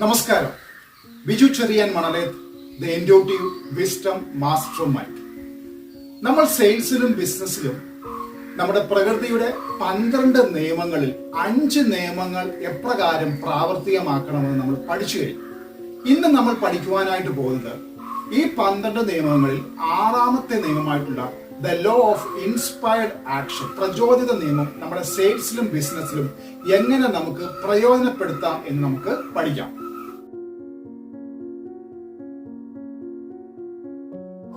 നമസ്കാരം. Biju Cheriyan Manaleth the intuitive wisdom master mind. നമ്മൾ സെയിൽസിലും ബിസിനസ്സിലും നമ്മുടെ പ്രകൃതിയുടെ പന്ത്രണ്ട് നിയമങ്ങളിൽ അഞ്ച് നിയമങ്ങൾ എപ്രകാരം പ്രാവർത്തികമാക്കണമെന്ന് നമ്മൾ പഠിച്ചു കഴിഞ്ഞു. ഇന്ന് നമ്മൾ പഠിക്കുവാനായിട്ട് പോകുന്നത് ഈ പന്ത്രണ്ട് നിയമങ്ങളിൽ ആറാമത്തെ നിയമമായിട്ടുള്ള the law of inspired action പ്രചോദിത നിയമം നമ്മുടെ സെയിൽസിലും ബിസിനസ്സിലും എങ്ങനെ നമുക്ക് പ്രയോജനപ്പെടുത്താം എന്ന് നമുക്ക് പഠിക്കാം.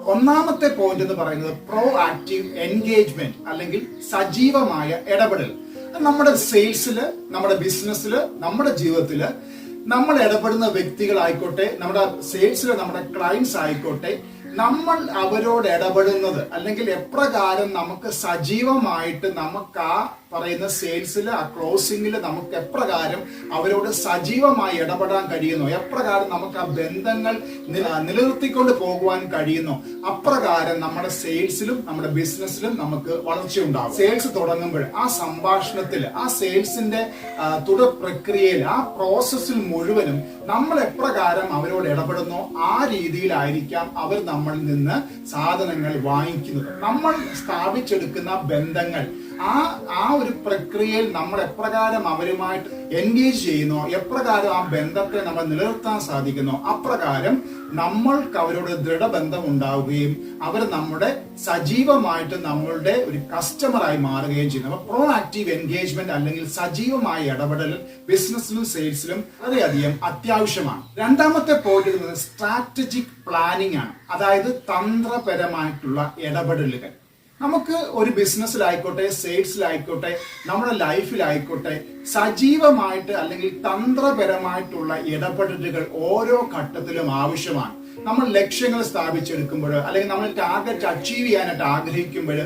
ഒന്നാമത്തെ പോയിന്റ് എന്ന് പറയുന്നത് പ്രോ ആക്റ്റീവ് എൻഗേജ്മെന്റ് അല്ലെങ്കിൽ സജീവമായ ഇടപെടൽ. നമ്മുടെ സെയിൽസിൽ നമ്മുടെ ബിസിനസ്സിൽ നമ്മുടെ ജീവിതത്തിൽ നമ്മൾ ഇടപെടുന്ന വ്യക്തികളായിക്കോട്ടെ നമ്മുടെ സെയിൽസിൽ നമ്മുടെ ക്ലയൻസ് ആയിക്കോട്ടെ നമ്മൾ അവരോട് ഇടപെടുന്നത് അല്ലെങ്കിൽ എപ്രകാരം നമുക്ക് സജീവമായിട്ട് നമുക്ക് ആ പറയുന്ന സെയിൽസിൽ ആ ക്ലോസിംഗിൽ നമുക്ക് എപ്രകാരം അവരോട് സജീവമായി ഇടപെടാൻ കഴിയുന്നു? എപ്രകാരം നമുക്ക് ആ ബന്ധങ്ങൾ നില- നിലനിർത്തിക്കൊണ്ട് പോകുവാൻ കഴിയുന്നു? അപ്രകാരം നമ്മുടെ സെയിൽസിലും നമ്മുടെ ബിസിനസ്സിലും നമുക്ക് വളർച്ചയുണ്ടാകും സെയിൽസ് തുടങ്ങുമ്പോൾ ആ സംഭാഷണത്തിൽ ആ സെയിൽസിന്റെ തുടർ പ്രക്രിയയിൽ ആ പ്രോസസ്സിൽ മുഴുവനും നമ്മൾ എപ്രകാരം അവരോട് ഇടപെടുന്നോ? ആ രീതിയിലായിരിക്കാം അവർ നമ്മളിൽ നിന്ന് സാധനങ്ങൾ വാങ്ങിക്കുന്നത് നമ്മൾ സ്ഥാപിച്ചെടുക്കുന്ന ബന്ധങ്ങൾ ആ ആ ഒരു പ്രക്രിയയിൽ നമ്മൾ എപ്രകാരം അവരുമായിട്ട് എൻഗേജ് ചെയ്യുന്നോ എപ്രകാരം ആ ബന്ധത്തെ നമ്മൾ നിലനിർത്താൻ സാധിക്കുന്നോ അപ്രകാരം നമ്മൾക്ക് അവരോട് ദൃഢബന്ധം ഉണ്ടാവുകയും അവർ നമ്മുടെ സജീവമായിട്ട് നമ്മളുടെ ഒരു കസ്റ്റമറായി മാറുകയും ചെയ്യുന്നു. അപ്പൊ പ്രോ ആക്റ്റീവ് എൻഗേജ്മെന്റ് അല്ലെങ്കിൽ സജീവമായ ഇടപെടൽ ബിസിനസ്സിലും സെയിൽസിലും വളരെയധികം അത്യാവശ്യമാണ്. രണ്ടാമത്തെ പോയിന്റ് സ്ട്രാറ്റജിക് പ്ലാനിംഗ് ആണ്. അതായത് തന്ത്രപരമായിട്ടുള്ള ഇടപെടലുകൾ. നമുക്ക് ഒരു ബിസിനസ്സിലായിക്കോട്ടെ സെയിൽസിലായിക്കോട്ടെ നമ്മുടെ ലൈഫിലായിക്കോട്ടെ സജീവമായിട്ട് അല്ലെങ്കിൽ തന്ത്രപരമായിട്ടുള്ള ഇടപെടലുകൾ ഓരോ ഘട്ടത്തിലും ആവശ്യമാണ്. നമ്മൾ ലക്ഷ്യങ്ങൾ സ്ഥാപിച്ചെടുക്കുമ്പോൾ അല്ലെങ്കിൽ നമ്മൾ ടാർഗറ്റ് അച്ചീവ് ചെയ്യാനായിട്ട് ആഗ്രഹിക്കുമ്പോൾ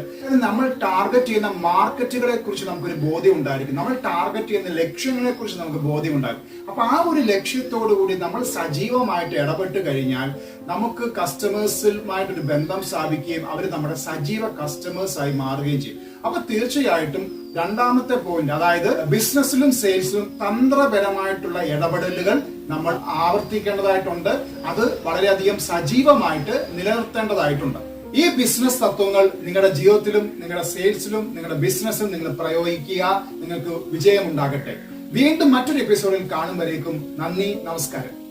നമ്മൾ ടാർഗറ്റ് ചെയ്യുന്ന മാർക്കറ്റുകളെ കുറിച്ച് നമുക്കൊരു ബോധ്യം ഉണ്ടായിരിക്കും. നമ്മൾ ടാർഗറ്റ് ചെയ്യുന്ന ലക്ഷ്യങ്ങളെ കുറിച്ച് നമുക്ക് ബോധ്യം ഉണ്ടാകും അപ്പൊ ആ ഒരു ലക്ഷ്യത്തോടു കൂടി നമ്മൾ സജീവമായിട്ട് ഇടപെട്ട് കഴിഞ്ഞാൽ നമുക്ക് കസ്റ്റമേഴ്സുമായിട്ടൊരു ബന്ധം സ്ഥാപിക്കുകയും അവർ നമ്മുടെ സജീവ കസ്റ്റമേഴ്സ് ആയി മാറുകയും ചെയ്യും. അപ്പൊ തീർച്ചയായിട്ടും രണ്ടാമത്തെ പോയിന്റ് അതായത് ബിസിനസ്സിലും സെയിൽസിലും തന്ത്രപരമായിട്ടുള്ള ഇടപെടലുകൾ നമ്മൾ ആവർത്തിക്കേണ്ടതായിട്ടുണ്ട്. അത് വളരെയധികം സജീവമായിട്ട് നിലനിർത്തേണ്ടതായിട്ടുണ്ട്. ഈ ബിസിനസ് തത്വങ്ങൾ നിങ്ങളുടെ ജീവിതത്തിലും നിങ്ങളുടെ സെയിൽസിലും നിങ്ങളുടെ ബിസിനസ്സിലും നിങ്ങൾ പ്രയോഗിക്കുക. നിങ്ങൾക്ക് വിജയമുണ്ടാകട്ടെ. വീണ്ടും മറ്റൊരു എപ്പിസോഡിൽ കാണും നന്ദി നമസ്കാരം.